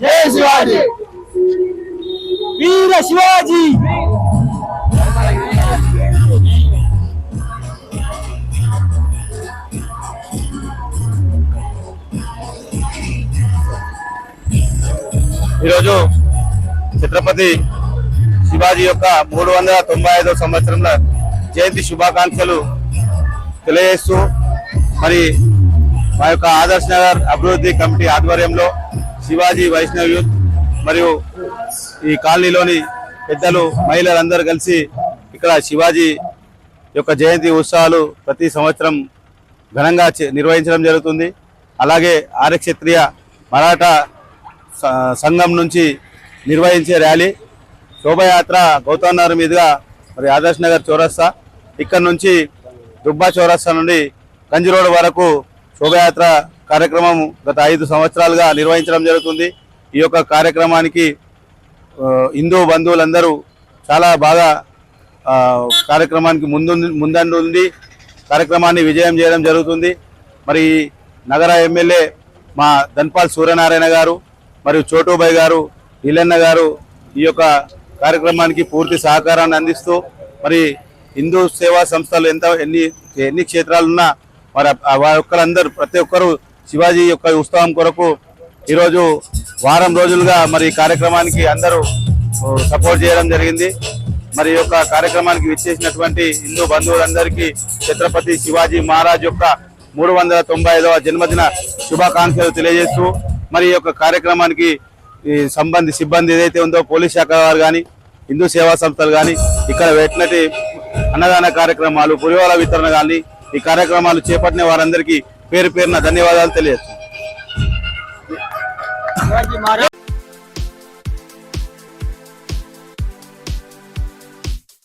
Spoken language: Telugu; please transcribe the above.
జై శివాజీ వీర శివాజీ ఈరోజు ఛత్రపతి శివాజీ యొక్క మూడు వందల తొంభై ఐదో సంవత్సరంలో జయంతి శుభాకాంక్షలు తెలియజేస్తూ మరి మా యొక్క ఆదర్శ్ నగర్ అభివృద్ధి కమిటీ ఆధ్వర్యంలో శివాజీ వైష్ణవ యూత్ మరియు ఈ కాలనీలోని పెద్దలు మహిళలందరూ కలిసి ఇక్కడ శివాజీ యొక్క జయంతి ఉత్సవాలు ప్రతి సంవత్సరం ఘనంగా చే- నిర్వహించడం జరుగుతుంది. అలాగే ఆర్యక్షత్రియ మరాఠా సంఘం నుంచి నిర్వహించే ర్యాలీ శోభయాత్ర గౌతమ్ నగర్ మీదుగా మరి ఆదర్శ్ నగర్ చౌరస్తా. ఇక్కడ నుంచి దుబ్బా చౌరస్తా నుండి గంజి రోడ్ వరకు శోభయాత్ర కార్యక్రమం గత ఐదు సంవత్సరాలుగా నిర్వహించడం జరుగుతుంది. ఈ యొక్క కార్యక్రమానికి హిందూ బంధువులందరూ చాలా బాగా కార్యక్రమానికి ముందు ముందండు కార్యక్రమాన్ని విజయం చేయడం జరుగుతుంది. మరి నగర ఎమ్మెల్యే మా ధన్పాల్ సూర్యనారాయణ గారు మరియు చోటుబాయ్ గారు ఇలన్న గారు ఈ యొక్క కార్యక్రమానికి పూర్తి సహకారాన్ని అందిస్తూ మరి హిందూ సేవా సంస్థలు ఎంత ఎన్ని ఎన్ని క్షేత్రాలు ఉన్నా మరి వారి ఒక్కరందరూ ప్రతి ఒక్కరు శివాజీ యొక్క ఉత్సవం కొరకు ఈరోజు వారం రోజులుగా మరి ఈ కార్యక్రమానికి అందరూ సపోర్ట్ చేయడం జరిగింది. మరి యొక్క కార్యక్రమానికి విచ్చేసినటువంటి హిందూ బంధువులందరికీ ఛత్రపతి శివాజీ మహారాజ్ యొక్క మూడు వందల తొంభై ఐదవ జన్మదిన శుభాకాంక్షలు తెలియజేస్తూ మరి ఈ యొక్క కార్యక్రమానికి ఈ సంబంధి సిబ్బంది ఏదైతే ఉందో పోలీస్ శాఖ వారు కానీ హిందూ సేవా సంస్థలు కానీ ఇక్కడ పెట్టినటి అన్నదాన కార్యక్రమాలు పులిహోర వితరణ కానీ ఈ కార్యక్రమాలు చేపట్టిన వారందరికీ పేరు పేరున ధన్యవాదాలు తెలియజేస్తున్నాను.